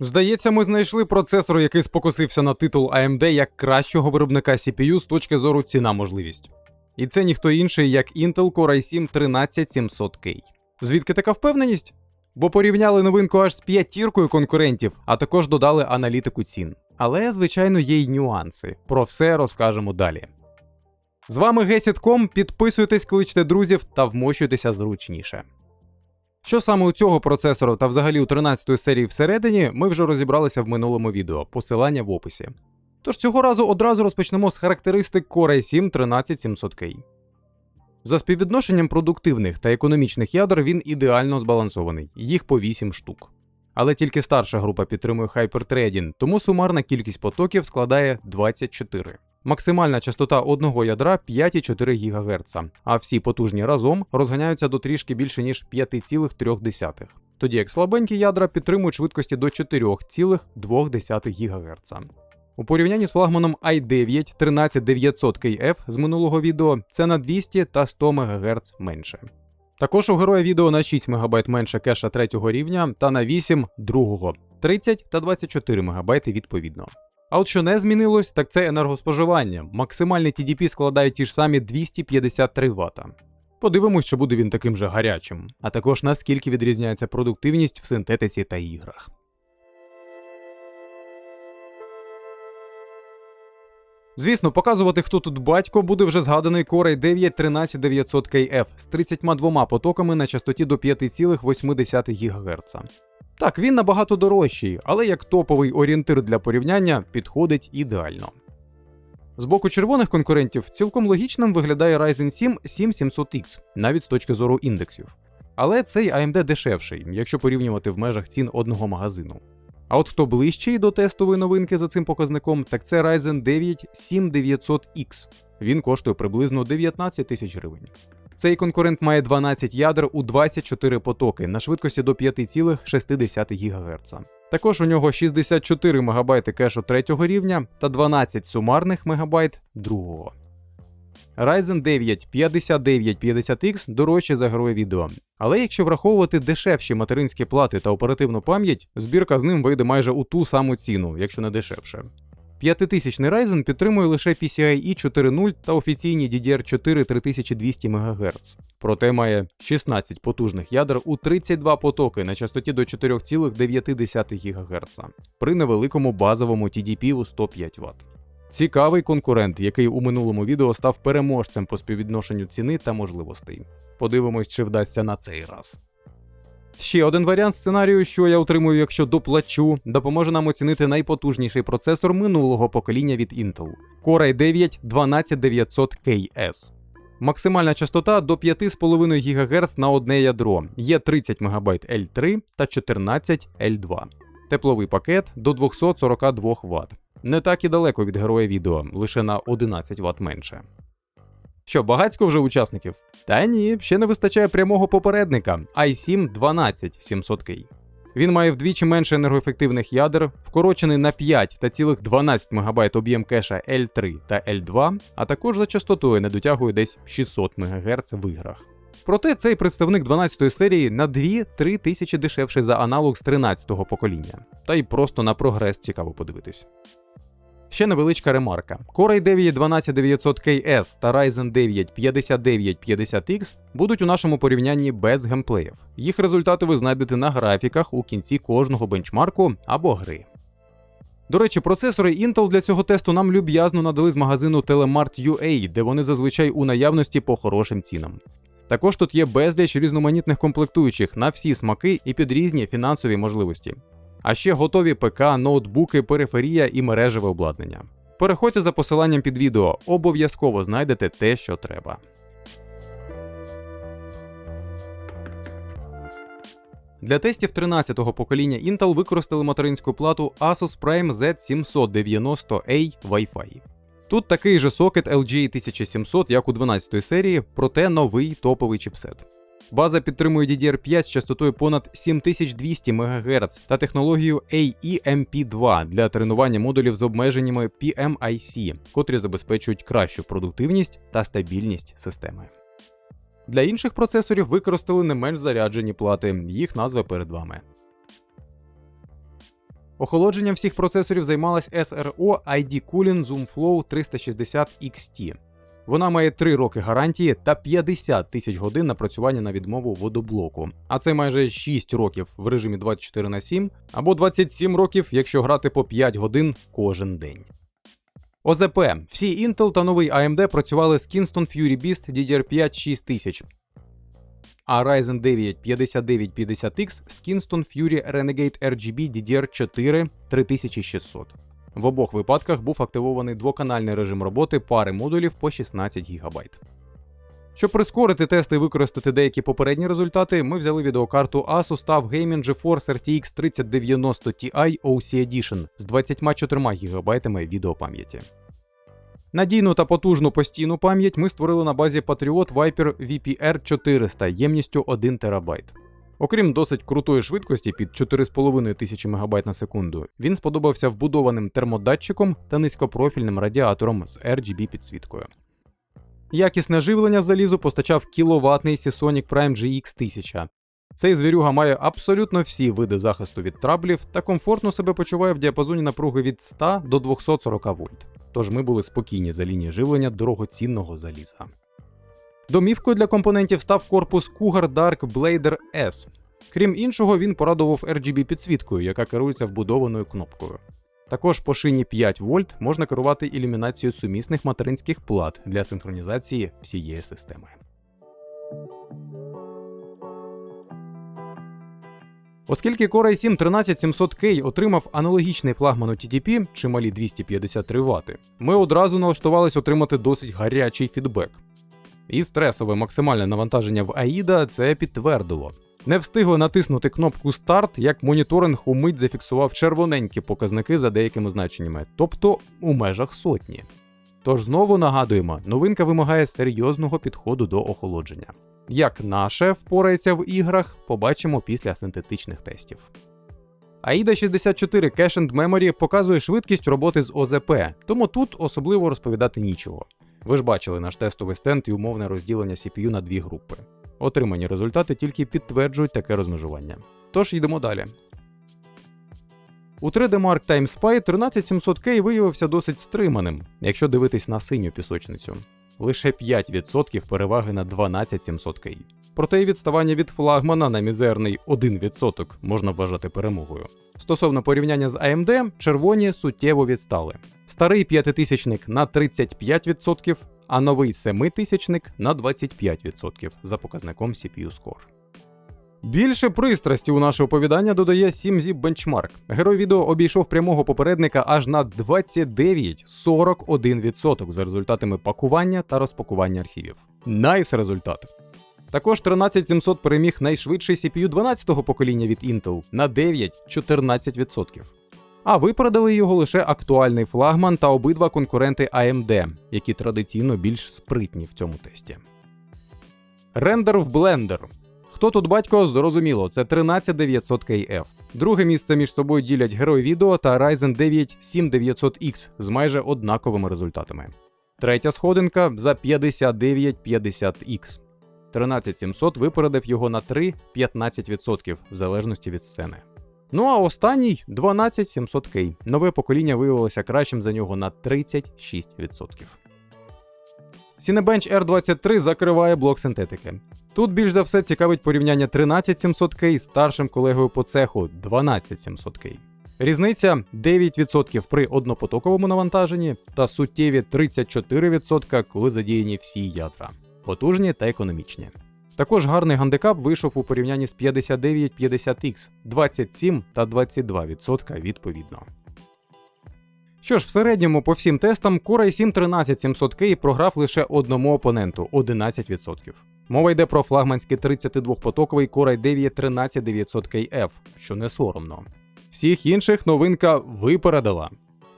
Здається, ми знайшли процесор, який спокусився на титул AMD як кращого виробника CPU з точки зору ціна можливість. І це ніхто інший, як Intel Core i7 13700K. Звідки така впевненість? Бо порівняли новинку аж з п'ятіркою конкурентів, а також додали аналітику цін. Але, звичайно, є й нюанси. Про все розкажемо далі. З вами Gesit.com, підписуйтесь, кличте друзів та вмощуйтеся зручніше. Що саме у цього процесора та взагалі у 13 серії всередині, ми вже розібралися в минулому відео, посилання в описі. Тож цього разу одразу розпочнемо з характеристик Core i7 13700K. За співвідношенням продуктивних та економічних ядер він ідеально збалансований, їх по 8 штук. Але тільки старша група підтримує Hyperthreading, тому сумарна кількість потоків складає 24. Максимальна частота одного ядра 5,4 ГГц, а всі потужні разом розганяються до трішки більше ніж 5,3. Тоді як слабенькі ядра підтримують швидкості до 4,2 ГГц. У порівнянні з флагманом i9 13900KF з минулого відео це на 200 та 100 МГц менше. Також у героя відео на 6 МБ менше кеша третього рівня та на 8 другого, 30 та 24 МБ відповідно. А от що не змінилось, так це енергоспоживання. Максимальний TDP складає ті ж самі 253 Вт. Подивимось, чи буде він таким же гарячим, а також наскільки відрізняється продуктивність в синтетиці та іграх. Звісно, показувати, хто тут батько, буде вже згаданий Core i9 13900KF з 32 потоками на частоті до 5,8 ГГц. Так, він набагато дорожчий, але як топовий орієнтир для порівняння підходить ідеально. З боку червоних конкурентів цілком логічним виглядає Ryzen 7 7700X, навіть з точки зору індексів. Але цей AMD дешевший, якщо порівнювати в межах цін одного магазину. А от хто ближчий до тестової новинки за цим показником, так це Ryzen 9 7900X. Він коштує приблизно 19 тисяч гривень. Цей конкурент має 12 ядер у 24 потоки на швидкості до 5,6 ГГц. Також у нього 64 МБ кешу третього рівня та 12 сумарних МБ другого. Ryzen 9 5950X дорожче за героя відео. Але якщо враховувати дешевші материнські плати та оперативну пам'ять, збірка з ним вийде майже у ту саму ціну, якщо не дешевше. 5000 Ryzen підтримує лише PCIe 4.0 та офіційні DDR4 3200 МГц. Проте має 16 потужних ядер у 32 потоки на частоті до 4,9 ГГц при невеликому базовому TDP у 105 Вт. Цікавий конкурент, який у минулому відео став переможцем по співвідношенню ціни та можливостей. Подивимось, чи вдасться на цей раз. Ще один варіант сценарію, що я отримую, якщо доплачу, допоможе нам оцінити найпотужніший процесор минулого покоління від Intel Core i9 12900KS. Максимальна частота до 5,5 ГГц на одне ядро, є 30 МБ L3 та 14 L2. Тепловий пакет до 242 Вт. Не так і далеко від героя відео, лише на 11 Вт менше. Що, багацько вже учасників? Та ні, ще не вистачає прямого попередника i7 12700K. Він має вдвічі менше енергоефективних ядер, вкорочений на 5 та цілих 12 МБ об'єм кеша L3 та L2, а також за частотою не дотягує десь 600 МГц в іграх. Проте цей представник 12 серії на 2-3 тисячі дешевший за аналог з 13-го покоління, та й просто на прогрес цікаво подивитись. Ще невеличка ремарка. Core i9 12900KS та Ryzen 9 5950X будуть у нашому порівнянні без геймплеїв. Їх результати ви знайдете на графіках у кінці кожного бенчмарку або гри. До речі, процесори Intel для цього тесту нам люб'язно надали з магазину Telemart.ua, де вони зазвичай у наявності по хорошим цінам. Також тут є безліч різноманітних комплектуючих на всі смаки і під різні фінансові можливості. А ще готові ПК, ноутбуки, периферія і мережеве обладнання. Переходьте за посиланням під відео, обов'язково знайдете те, що треба. Для тестів 13-го покоління Intel використали материнську плату Asus Prime Z790A Wi-Fi. Тут такий же сокет LG 1700, як у 12 серії, проте новий топовий чіпсет. База підтримує DDR5 з частотою понад 7200 МГц та технологією AEMP2 для тренування модулів з обмеженнями PMIC, котрі забезпечують кращу продуктивність та стабільність системи. Для інших процесорів використали не менш заряджені плати, їх назва перед вами. Охолодженням всіх процесорів займалась SRO ID Cooling ZoomFlow 360 XT. Вона має 3 роки гарантії та 50 тисяч годин напрацювання на відмову водоблоку. А це майже 6 років в режимі 24 на 7 або 27 років, якщо грати по 5 годин кожен день. ОЗП. Всі Intel та новий AMD працювали з Kingston Fury Beast DDR5 6000, а Ryzen 9 5950X з Kingston Fury Renegade RGB DDR4 3600. В обох випадках був активований двоканальний режим роботи пари модулів по 16 ГБ. Щоб прискорити тести і використати деякі попередні результати, ми взяли відеокарту Asus TUF Gaming GeForce RTX 3090 Ti OC Edition з 24 ГБ відеопам'яті. Надійну та потужну постійну пам'ять ми створили на базі Patriot Viper VPR 400 ємністю 1 ТБ. Окрім досить крутої швидкості під 4,5 тисячі МБ на секунду, він сподобався вбудованим термодатчиком та низькопрофільним радіатором з RGB підсвіткою. Якісне живлення залізу постачав кіловатний Seasonic Prime GX 1000. Цей звірюга має абсолютно всі види захисту від траблів та комфортно себе почуває в діапазоні напруги від 100 до 240 вольт. Тож ми були спокійні за лінії живлення дорогоцінного заліза. Домівкою для компонентів став корпус Cougar Dark Blader S. Крім іншого, він порадував RGB підсвіткою, яка керується вбудованою кнопкою. Також по шині 5 вольт можна керувати ілюмінацією сумісних материнських плат для синхронізації всієї системи. Оскільки Core i7 13700K отримав аналогічний флагман у TDP, чималі 253 Вт, ми одразу налаштувались отримати досить гарячий фідбек. І стресове максимальне навантаження в AIDA це підтвердило. Не встигли натиснути кнопку старт, як моніторинг умить зафіксував червоненькі показники за деякими значеннями, тобто у межах сотні. Тож знову нагадуємо, новинка вимагає серйозного підходу до охолодження. Як наше впорається в іграх, побачимо після синтетичних тестів. AIDA 64 Cache and Memory показує швидкість роботи з ОЗП, тому тут особливо розповідати нічого. Ви ж бачили наш тестовий стенд і умовне розділення CPU на дві групи. Отримані результати тільки підтверджують таке розмежування. Тож йдемо далі. У 3D Mark Time Spy 13700K виявився досить стриманим, якщо дивитись на синю пісочницю. Лише 5% переваги на 12700 ki Проте і відставання від флагмана на мізерний 1% можна вважати перемогою. Стосовно порівняння з AMD, червоні суттєво відстали. Старий п'ятитисячник на 35%, а новий семитисячник на 25% за показником CPU Score. Більше пристрасті у наше оповідання додає 7zip Benchmark. Герой відео обійшов прямого попередника аж на 29,41% за результатами пакування та розпакування архівів. Найс результат. Також 13700 переміг найшвидший CPU 12-го покоління від Intel на 9-14%. А випередили його лише актуальний флагман та обидва конкуренти AMD, які традиційно більш спритні в цьому тесті. Рендер в Blender. Хто тут батько, зрозуміло, це 13900KF. Друге місце між собою ділять герой відео та Ryzen 9 7900X з майже однаковими результатами. Третя сходинка за 5950X. 13700 випередив його на 3-15% в залежності від сцени. Ну а останній 12700K. Нове покоління виявилося кращим за нього на 36%. Cinebench R23 закриває блок синтетики. Тут більш за все цікавить порівняння 13700K з старшим колегою по цеху 12700K. Різниця 9% при однопотоковому навантаженні та суттєві 34%, коли задіяні всі ядра, потужні та економічні. Також гарний гандикап вийшов у порівнянні з 5950X 27 та 22% відповідно. Що ж, в середньому по всім тестам Core i7 13700K програв лише одному опоненту 11%. Мова йде про флагманський 32-потоковий Core i9 13900KF, що не соромно. Всіх інших новинка випередила.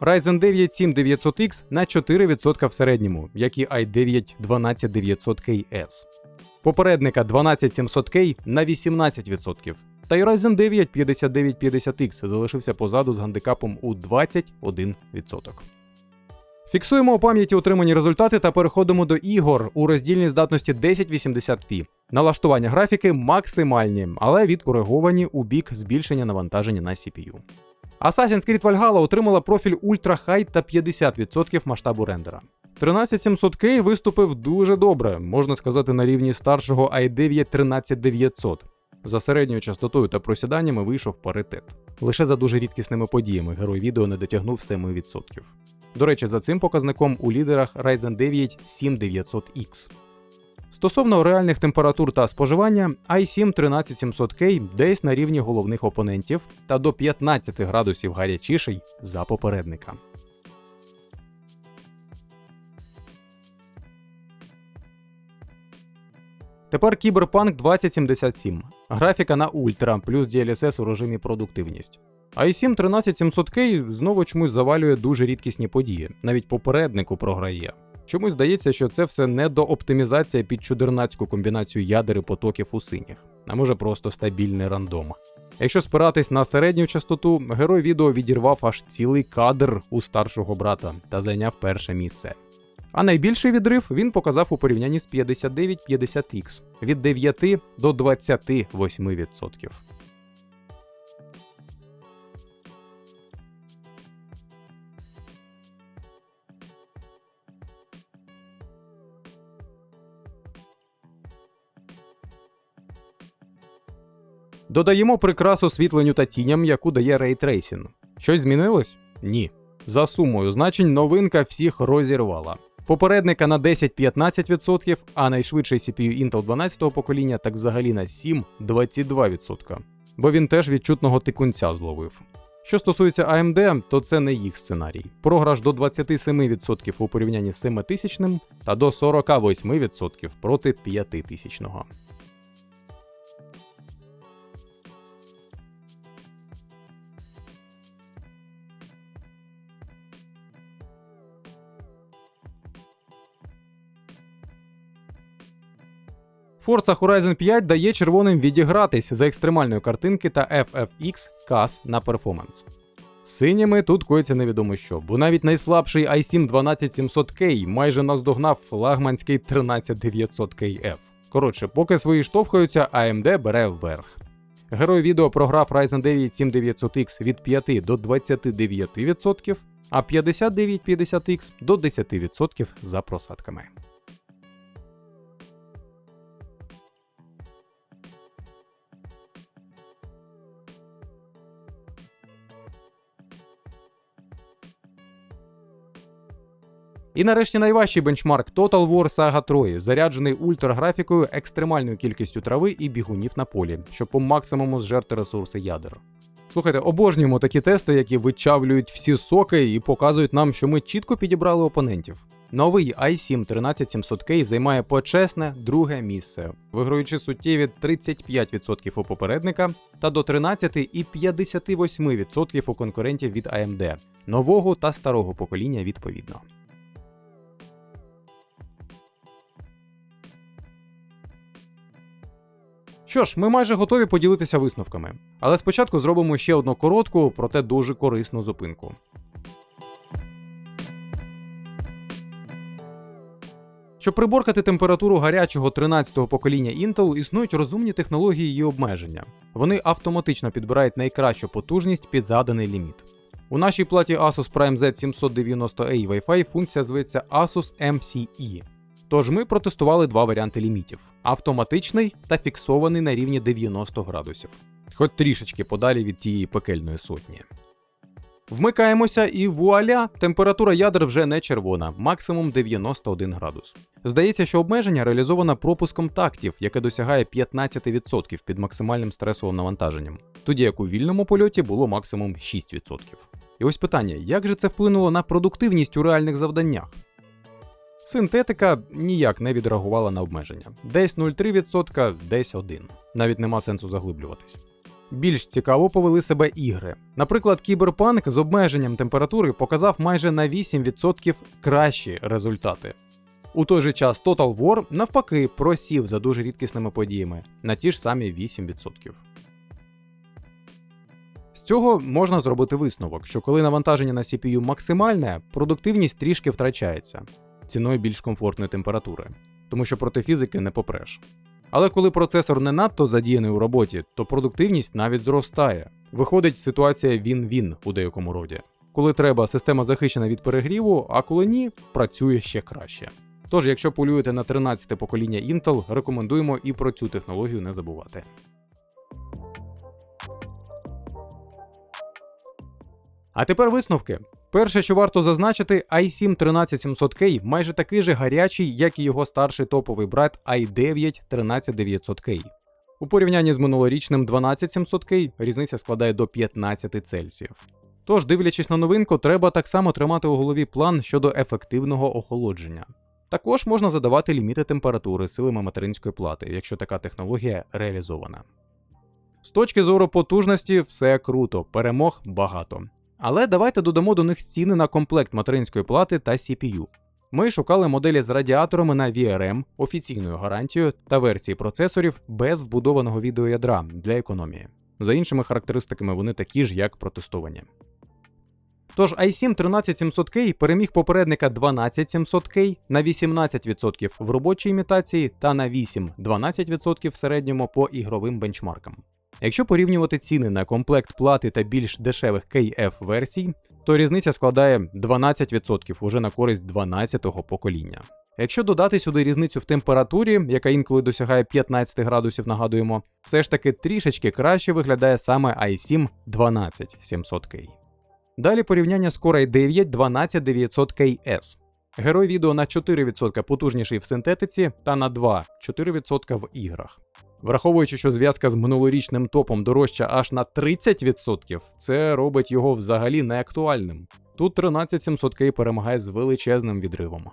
Ryzen 9 7900X на 4% в середньому, як і i9 12900KS. Попередника 12700K на 18%. Та й Ryzen 9 5950X залишився позаду з гандикапом у 21%. Фіксуємо у пам'яті отримані результати та переходимо до ігор у роздільній здатності 1080p. Налаштування графіки максимальні, але відкориговані у бік збільшення навантаження на CPU. Assassin's Creed Valhalla отримала профіль Ultra High та 50% масштабу рендера. 13700K виступив дуже добре, можна сказати, на рівні старшого i9 13900. За середньою частотою та просіданнями вийшов паритет. Лише за дуже рідкісними подіями герой відео не дотягнув 7%. До речі, за цим показником у лідерах Ryzen 9 7900X. Стосовно реальних температур та споживання, i7 13700K десь на рівні головних опонентів та до 15 градусів гарячіший за попередника. Тепер Cyberpunk 2077. Графіка на ультра плюс DLSS у режимі продуктивність. i7 13700K знову чомусь завалює дуже рідкісні події, навіть попереднику програє. Чомусь здається, що це все не до оптимізація під чудернацьку комбінацію ядер і потоків у синіх, а може просто стабільний рандом. Якщо спиратись на середню частоту, герой відео відірвав аж цілий кадр у старшого брата та зайняв перше місце. А найбільший відрив він показав у порівнянні з 5950X від 9 до 28%. Додаємо прикрас освітленню та тіням, яку дає рейтрейсінг. Щось змінилось? Ні. За сумою значень новинка всіх розірвала. Попередника на 10-15%, а найшвидший CPU Intel 12-го покоління так взагалі на 7-22%. Бо він теж відчутного тикунця зловив. Що стосується AMD, то це не їх сценарій. Програш до 27% у порівнянні з 7000 та до 48% проти 5000-го. Forza Horizon 5 дає червоним відігратись за екстремальної картинки та FFX CAS на перформанс. Синіми тут коїться невідомо що, бо навіть найслабший i7 12700K майже наздогнав флагманський 13900KF. Коротше, поки свої штовхаються, AMD бере вверх. Герой відео програв Ryzen 9 7900X від 5 до 29%, а 5950X до 10% за просадками. І нарешті найважчий бенчмарк Total War Saga 3, заряджений ультраграфікою, екстремальною кількістю трави і бігунів на полі, щоб по максимуму зжерти ресурси ядер. Слухайте, обожнюємо такі тести, які вичавлюють всі соки і показують нам, що ми чітко підібрали опонентів. Новий i7 13700K займає почесне друге місце, виграючи суттєві 35% у попередника та до 13 і 58% у конкурентів від AMD, нового та старого покоління відповідно. Що ж, ми майже готові поділитися висновками, але спочатку зробимо ще одну коротку, проте дуже корисну зупинку. Щоб приборкати температуру гарячого 13-го покоління Intel, існують розумні технології і обмеження. Вони автоматично підбирають найкращу потужність під заданий ліміт. У нашій платі Asus Prime Z790A Wi-Fi функція зветься Asus MCE. Тож ми протестували два варіанти лімітів: автоматичний та фіксований на рівні 90 градусів, хоч трішечки подалі від тієї пекельної сотні. Вмикаємося і вуаля, температура ядер вже не червона, максимум 91 градус. Здається, що обмеження реалізовано пропуском тактів, яке досягає 15% під максимальним стресовим навантаженням, тоді як у вільному польоті було максимум 6%. І ось питання: як же це вплинуло на продуктивність у реальних завданнях? Синтетика ніяк не відреагувала на обмеження. Десь 0,3%, десь 1%. Навіть нема сенсу заглиблюватись. Більш цікаво повели себе ігри. Наприклад, Кіберпанк з обмеженням температури показав майже на 8% кращі результати. У той же час Total War навпаки просів за дуже рідкісними подіями на ті ж самі 8%. З цього можна зробити висновок, що коли навантаження на CPU максимальне, продуктивність трішки втрачається ціною більш комфортної температури, тому що проти фізики не попреш. Але коли процесор не надто задіяний у роботі, то продуктивність навіть зростає. Виходить ситуація він-він у деякому роді. Коли треба, система захищена від перегріву, а коли ні, працює ще краще. Тож, якщо полюєте на 13 покоління Intel, рекомендуємо і про цю технологію не забувати. А тепер висновки. Перше, що варто зазначити, i7 13700K майже такий же гарячий, як і його старший топовий брат i9 13900K. У порівнянні з минулорічним 12700K різниця складає до 15 Цельсіїв. Тож, дивлячись на новинку, треба так само тримати у голові план щодо ефективного охолодження. Також можна задавати ліміти температури силами материнської плати, якщо така технологія реалізована. З точки зору потужності, все круто, перемог багато. Але давайте додамо до них ціни на комплект материнської плати та CPU. Ми шукали моделі з радіаторами на VRM, офіційною гарантією та версії процесорів без вбудованого відеоядра для економії. За іншими характеристиками вони такі ж, як протестовані. Тож i7 13700K переміг попередника 12700K на 18% в робочій імітації та на 8-12% в середньому по ігровим бенчмаркам. Якщо порівнювати ціни на комплект плати та більш дешевих KF версій, то різниця складає 12% уже на користь 12-го покоління. Якщо додати сюди різницю в температурі, яка інколи досягає 15 градусів, нагадуємо, все ж таки трішечки краще виглядає саме i7 12700K. Далі порівняння з Core i9 12900KS. Герой відео на 4% потужніший в синтетиці та на 2-4% в іграх. Враховуючи, що зв'язка з минулорічним топом дорожча аж на 30%, це робить його взагалі неактуальним. Тут 13700K перемагає з величезним відривом.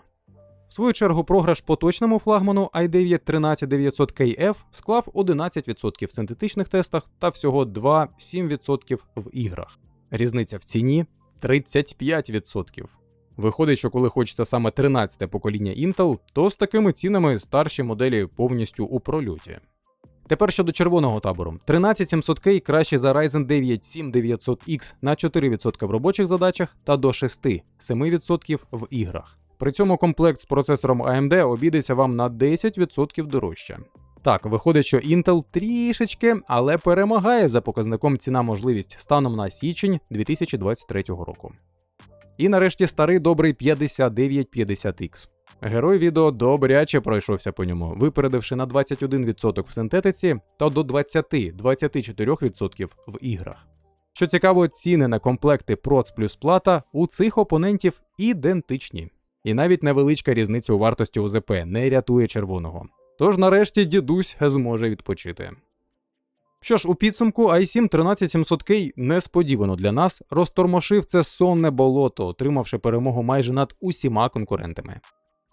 В свою чергу, програш поточному флагману i9 13900KF склав 11% в синтетичних тестах та всього 2-7% в іграх. Різниця в ціні 35%. Виходить, що коли хочеться саме 13-те покоління Intel, то з такими цінами старші моделі повністю у прольоті. Тепер щодо червоного табору. 13700K краще за Ryzen 9 7900X на 4% в робочих задачах та до 6-7% в іграх. При цьому комплект з процесором AMD обійдеться вам на 10% дорожче. Так, виходить, що Intel трішечки, але перемагає за показником ціна можливість станом на січень 2023 року. І нарешті старий добрий 5950X. Герой відео добряче пройшовся по ньому, випередивши на 21% в синтетиці та до 20-24% в іграх. Що цікаво, ціни на комплекти проц плюс плата у цих опонентів ідентичні. І навіть невеличка різниця у вартості УЗП не рятує червоного. Тож нарешті дідусь зможе відпочити. Що ж, у підсумку i7 13700K несподівано для нас розтормошив це сонне болото, отримавши перемогу майже над усіма конкурентами.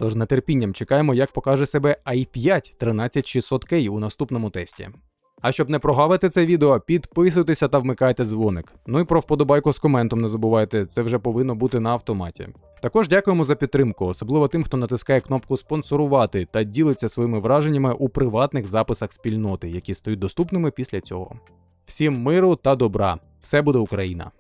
Тож з нетерпінням чекаємо, як покаже себе i5 13600K у наступному тесті. А щоб не прогавити це відео, підписуйтеся та вмикайте дзвоник. Ну і про вподобайку з коментом не забувайте, це вже повинно бути на автоматі. Також дякуємо за підтримку, особливо тим, хто натискає кнопку спонсорувати та ділиться своїми враженнями у приватних записах спільноти, які стають доступними після цього. Всім миру та добра! Все буде Україна!